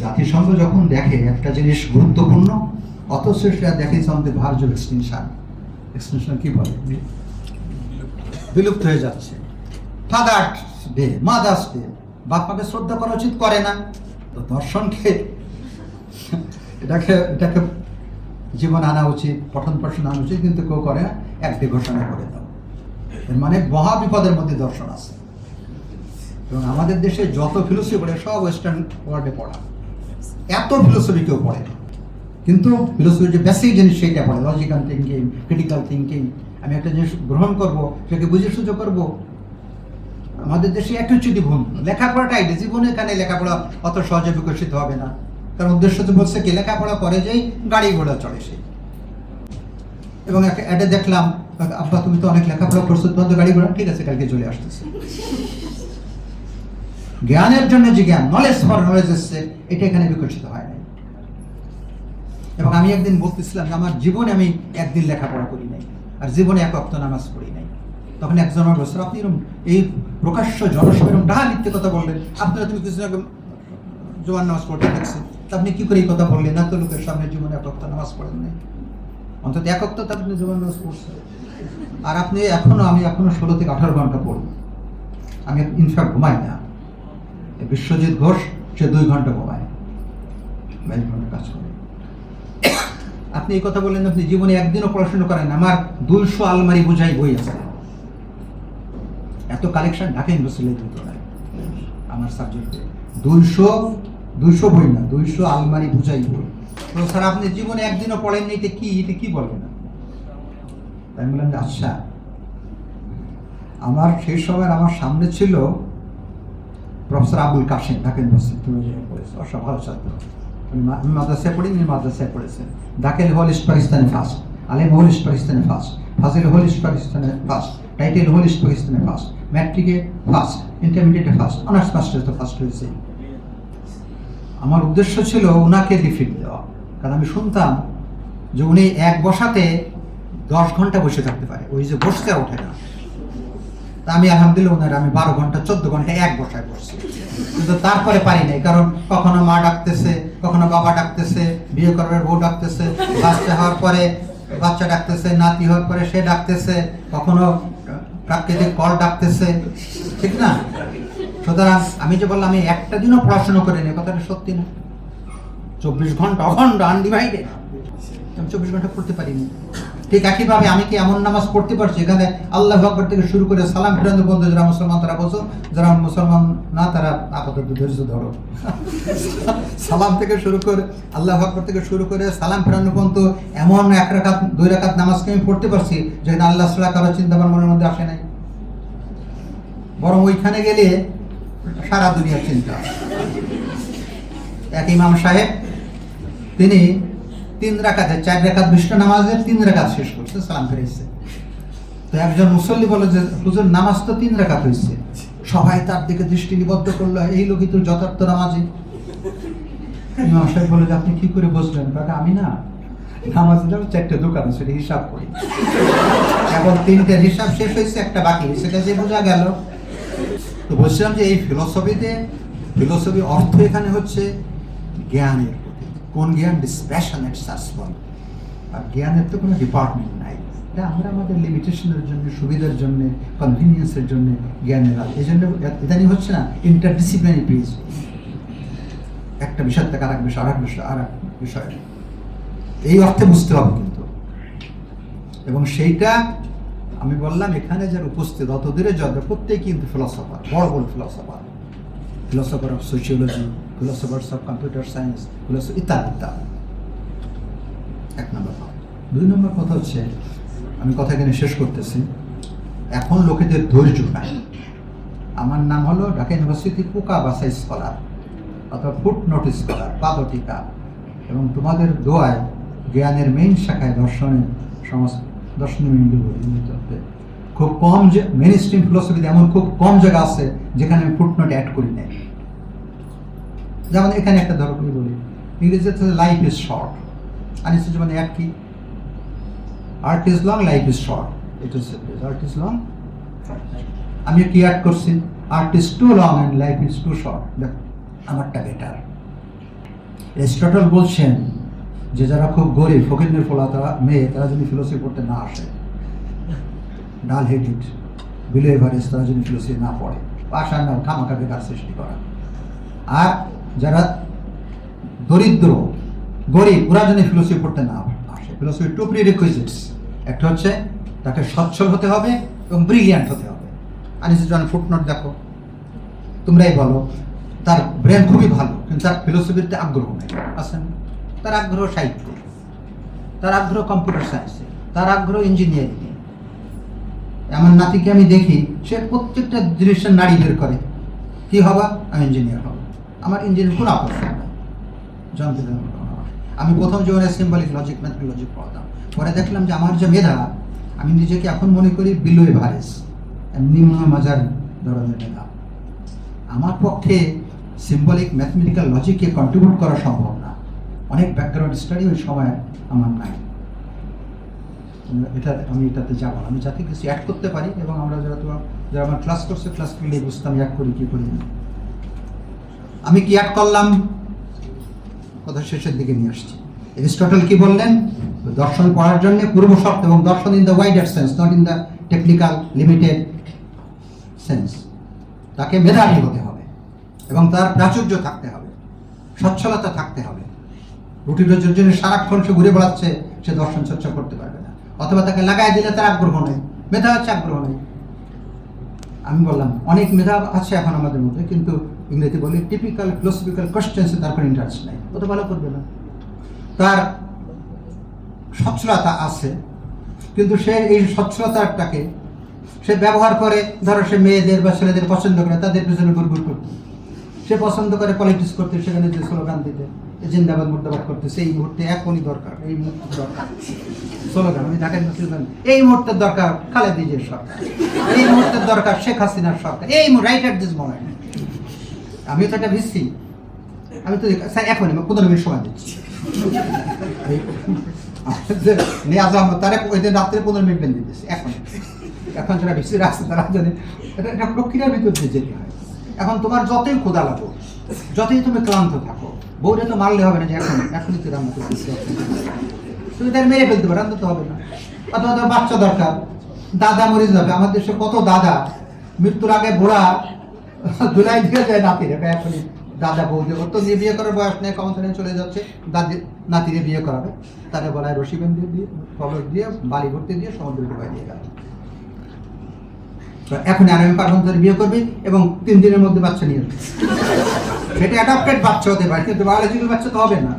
জাতিসংঘ যখন দেখে একটা জিনিস গুরুত্বপূর্ণ অথচ সেটা দেখে আমাদের ভার্জ এক্সটেনশন এক্সটেনশন কি বলে? বিলুপ্ত হয়ে যাচ্ছে। ফাদার্স ডে মাদার্স ডে বাপ্পাকে শ্রদ্ধা করা উচিত করে না। তো দর্শনকে এটাকে এটাকে জীবন আনা উচিত পঠন পাঠন আনা উচিত কিন্তু কেউ করে না। একটি ঘোষণা করে দাও। এর মানে মহা বিপদের মধ্যে দর্শন আছে। এবং আমাদের দেশে যত ফিলোসফি পড়ে সব ওয়েস্টার্ন ওয়ার্ল্ডে পড়া। এত ফিলোসফি কেউ পড়ে না। কিন্তু ফিলোসফির যে বেসিক জিনিস সেইটা পড়ে লজিক্যাল থিঙ্কিং ক্রিটিক্যাল থিঙ্কিং আমি একটা জিনিস গ্রহণ করব, সেটাকে বুঝে সুযোগ করব। আমাদের দেশে একচুটি ভুল। লেখাপড়াটাই জীবনে এখানে লেখাপড়া অত সহজে বিকশিত হবে না। কারণ উদ্দেশ্য তো বলছে কি, লেখাপড়া করে যেই গাড়ি ঘোড়া চড়ে সেই এবং এটা দেখলাম, আব্বা তুমি তো অনেক লেখাপড়া করছ, তোমার তো গাড়ি ঘোড়া, ঠিক আছে, কালকে চলে আসতেছে। জ্ঞানের জন্য যে জ্ঞান নলেজ ফর নলেজ এসছে, এটা এখানে বিকশিত হয় নাই। এবং আমি একদিন বলতেছিলাম যে, আমার জীবনে আমি একদিন লেখাপড়া করি নাই, আর জীবনে এক অক্ত নামাজ পড়ি নাই। তখন একজন বলছিল আপনি এরকম এই প্রকাশ্য জনসভা এরকম ডাহা লিখতে কথা বললেন। আপনারা তুমি কিছু জোয়ান নামাজ পড়তে দেখছি তা আপনি কি করে এই কথা বললেন? না তো লোকের সামনে জীবনে এক অক্ত নামাজ পড়েন নাই। অন্তত এক অক্ত আপনি জোয়ান নামাজ পড়ছেন। আর আপনি এখনও, আমি এখনও ষোলো থেকে আঠারো ঘণ্টা পড়ব আমি ইনফ্যাক্ট ঘুমাই না। বিশ্বজিৎ ঘোষ, সে দুই ঘণ্টা ঘুমায়। বাইশ ঘণ্টা কাজ করে। আপনি এই কথা বললেন আপনি জীবনে একদিনও পড়াশোনা করেন আমার দুইশো আলমারি বোঝাই বই আছে। এত কালেকশন ঢাকা ইউনিভার্সিটির তুলনায় আমার সাবজেক্টে দুইশো দুইশো বই না, দুইশো আলমারি বুঝাই বই। তো স্যার, আপনি জীবনে একদিনও পড়েননি, এটা কি এটা কি বলবেন আমি বললাম আচ্ছা। আমার সেই সময় আমার সামনে ছিল প্রফেসর আবুল কাশিম ঢাকা ইউনিভার্সিটি। তুমি পড়েছে। অসব ভালো ছাত্র। উনি মাদ্রাসায় পড়ি উনি মাদ্রাসায় পড়েছেন। দাখিল হল ইস্ট পাকিস্তানে ফার্স্ট আলিম হল ইস্ট পাকিস্তানে ফার্স্ট ফাজিল হল ইস্ট পাকিস্তানে ফার্স্ট টাইটেল হল ইস্ট পাকিস্তানে ফার্স্ট ম্যাট্রিকে ফার্স্ট ইন্টারমিডিয়েটে ফার্স্ট অনার্স মাস্টার্স তো ফার্স্ট হয়েছে আমার উদ্দেশ্য ছিল ওনাকে ডিফিট দেওয়া। কারণ আমি শুনতাম যে উনি এক বসাতে দশ ঘণ্টা বসে থাকতে পারে। ওই যে বসতে ওঠে না। তা আমি আলহামদুলিল্লাহ ওনার আমি বারো ঘণ্টা, চোদ্দ ঘণ্টা এক বসায় বসছি। কিন্তু তারপরে পারি নাই, কারণ কখনো মা ডাকতেছে, কখনো বাবা ডাকতেছে, বিয়ে করবার বউ ডাকতেছে, বাচ্চা হওয়ার পরে বাচ্চা ডাকতেছে, নাতি হওয়ার পরে সে ডাকতেছে, কখনো প্রাকৃতিক কল ডাকতেছে, ঠিক না? সুতরাং আমি যে বললাম, আমি একটা দিনও পড়াশোনা করিনি, কথাটা সত্যি না। চব্বিশ ঘণ্টা অখণ্ড আনডিভাইডেড চব্বিশ ঘণ্টা পড়তে পারিনি। ঠিক একইভাবে আমি কি এমন নামাজ পড়তে পারছি? এখানে আল্লাহ আকবর থেকে শুরু করে সালাম ফিরান্ত বন্ধু যারা মুসলমান তারা বসো যারা মুসলমান না, তারা আপাতত ধৈর্য ধরো। সালাম থেকে শুরু করে, আল্লাহ আকবর থেকে শুরু করে সালাম ফিরানো পর্যন্ত এমন এক রাকাত, দুই রাকাত নামাজকে আমি পড়তে পারছি যেখানে আল্লাহ সাল্লাহ কারও চিন্তা আমার মনের মধ্যে আসে নাই? বরং ওইখানে গেলে সারা দুনিয়ার চিন্তা। এক ইমাম সাহেব, তিনি তিন রাকাতে চার রাকাত বিষ্ণু নামাজের, তিন রাকাত শেষ করছে, সালাম ফিরেছে তো একজন মুসল্লি বলে যে, হুজুর, নামাজ তো তিন রাকাত হয়েছে সবাই তার দিকে দৃষ্টি নিবদ্ধ করল, এই লোকই তো যথার্থ নামাজি। ইমাম বলে যে, আপনি কি করে বুঝলেন? কাকা আমি না, নামাজের জন্য চারটে দোকান এটা হিসাব করি। এখন তিনটের হিসাব শেষ হয়েছে একটা বাকি সেটা যে বোঝা গেল। তো বলছিলাম যে এই ফিলোসফিতে ফিলোসফি অর্থ এখানে হচ্ছে জ্ঞানের। কোন জ্ঞান ডিসপ্যাশনেট বল আর জ্ঞানের তো কোনো ডিপার্টমেন্ট নাই। এটা আমরা আমাদের লিমিটেশনের জন্য, সুবিধার জন্য কনভিনিয়েন্সের জন্য জ্ঞানের এই জন্য ইদানিং হচ্ছে না ইন্টারডিসিপ্লিনারি পিস একটা বিষয় থেকে আরেক বিষয় আরেক বিষয় আর এক বিষয়। এই অর্থে বুঝতে হবে কিন্তু। এবং সেইটা আমি বললাম, এখানে যারা উপস্থিত অত দূরে যাবে প্রত্যেকে কিন্তু ফিলসফার বড় বড় philosopher philosopher of sociology philosophers of computer science philosophy ইত্যাদি ইত্যাদি এক নম্বর কথা। দুই নম্বর কথা হচ্ছে, আমি কথা এখানে শেষ করতেছি। এখন লোকেদের ধৈর্য নাই। আমার নাম হলো ঢাকা ইউনিভার্সিটি পোকা বাসাই স্কলার অথবা ফুট নোটিস স্কলার পাদটিকা। এবং তোমাদের দোয়ায় জ্ঞানের মেইন শাখায় দর্শনের সমাজ দর্শনীয় ইন্দ্র খুব কম যে মেন স্ট্রিম ফিলোসফিতে এমন খুব কম জায়গা আছে যেখানে আমি ফুটনোট অ্যাড করি নাই। যেমন এখানে একটা ধরো আমি বলি, ইংরেজিতে লাইফ ইজ শর্ট আর ইংরেজি মানে এক কি? Art is long life is short it is art is long আমি কি অ্যাড করছি? Art is too long and life is too short দেখ, আমারটা বেটার এরিস্টটল বলছেন যে যারা খুব গরিব ফকিরের ফলা, তারা মেয়ে, তারা যদি ফিলোসফি পড়তে না আসে, ডাল হেডেড বিলো এভারেস্ট, তারা যদি ফিলোসফি না পড়ে পাশার নাও খামাকা বেকার সৃষ্টি করা? আর যারা দরিদ্র, গরিব, ওরা যদি ফিলোসফি পড়তে না আসে। ফিলোসফি টু প্রি রিকুইজিটস একটা হচ্ছে তাকে সচ্ছল হতে হবে এবং ব্রিলিয়ান্ট হতে হবে। আনিসুর জন ফুটনোট দেখো। তোমরাই বলো, তার ব্রেন খুবই ভালো, কিন্তু তার ফিলোসফিতে আগ্রহ নেই। আছে না? তার আগ্রহ সাহিত্য তার আগ্রহ কম্পিউটার সায়েন্সে তার আগ্রহ ইঞ্জিনিয়ারিংয়ে আমার নাতিকে আমি দেখি, সে প্রত্যেকটা জিনিসের নারী বের করে। কি হবা? আমি ইঞ্জিনিয়ার হব। আমার ইঞ্জিনিয়ার কোনো আকর্ষণ জানতে দেবেন আমি প্রথম জীবনে সিম্বলিক লজিক ম্যাথমেটিক পড়তাম। পরে দেখলাম যে আমার যে মেধা, আমি নিজেকে এখন মনে করি বিলো এভারেজ নিম্ন মাজার ধরনের মেধা। আমার পক্ষে সিম্বলিক ম্যাথমেটিক্যাল লজিককে কন্ট্রিবিউট করা সম্ভব না। অনেক ব্যাকগ্রাউন্ড স্টাডি ওই সময় আমার নাই। এটা আমি এটাতে যাব আমি যাতে কিছু অ্যাড করতে পারি এবং আমরা যারা তোমার যারা আমার ক্লাস করছে ক্লাস করলে বুঝতাম অ্যাড করি, কি করি না। আমি কি অ্যাড করলাম? কথা শেষের দিকে নিয়ে আসছি। এরিস্টটল কি বললেন? দর্শন পড়ার জন্য পূর্ব শর্ত এবং দর্শন in the wider sense not in the technical limited sense তাকে মেধাবী হতে হবে এবং তার প্রাচুর্য থাকতে হবে, সচ্ছলতা থাকতে হবে। রুটি রোজের জন্য সারাক্ষণ সে ঘুরে বেড়াচ্ছে, সে দর্শন চর্চা করতে পারবে না। অথবা তাকে লাগাই দিলে তার আগ্রহ নেই, মেধা হচ্ছে আগ্রহ নেই। আমি বললাম, অনেক মেধা আছে এখন আমাদের মধ্যে, কিন্তু ইংরেজি বলি টিপিক্যাল ফিলোসফিক্যাল কোশ্চেন্সে তার কোনো ইন্টারেস্ট নেই। ও তো ভালো করবে না। তার সচ্ছলতা আছে, কিন্তু সে এই সচ্ছলতাটাকে সে ব্যবহার করে, ধরো সে মেয়েদের বা ছেলেদের পছন্দ করে, তাদের পিছনে গুড়গুড় করতে। সে পছন্দ করে পলিটিক্স করতে, সেখানে যে স্লোগান দিতে জিন্দাবাদ, মুর্দাবাদ করতে, সেই মুহূর্তে এখনই দরকার, এই মুহূর্তে দরকার। স্লোগান, আমি ঢাকার মুসলিম এই মুহূর্তের দরকার খালেদ নিজের সরকার। এই মুহূর্তের দরকার শেখ হাসিনার সরকার। এই রাইট অ্যাট দিস মোমেন্ট আমি তো একটা ভিসি আমি তো স্যার, এখন আমি পনেরো মিনিট সময় দিচ্ছি। নিয়াজ আহমদ তারা ওই দিন রাত্রে পনেরো মিনিট বেঁধে দিচ্ছে এখন। এখন যারা বেশি রাস্তা তারা জানে। এটা একটা প্রক্রিয়ার ভিতর দিয়ে যেতে হয়। এখন তোমার যতই ক্ষুদা লাগো, যতই তুমি ক্লান্ত থাকো, বউরে তো মারলে হবে না যে এখন এখনই তুই রান্না করতে তুমি তার মেরে ফেলতে পারো, রান্না তো হবে না। অথবা তোমার বাচ্চা দরকার, দাদা মরে যাবে আমাদের দেশে কত দাদা, মৃত্যুর আগে বুড়া দুলাই দিয়ে যায় নাতির এখনই দাদা বৌদি, ওর তো নিয়ে বিয়ে করার বয়স নেই কমন চলে যাচ্ছে। দাদি, নাতিরে বিয়ে করাবে। তারে গলায় রশি বেঁধে দিয়ে কবর দিয়ে বালি ভর্তি দিয়ে সমুদ্র ডুবাই দিয়ে গেল। এখন আর আমি পারব ধরে বিয়ে করবি এবং তিন দিনের মধ্যে বাচ্চা নিয়ে। সেটা অ্যাডাপ্টেড বাচ্চা হতে পারে, কিন্তু বায়োলজিক্যাল বাচ্চা তো হবে না।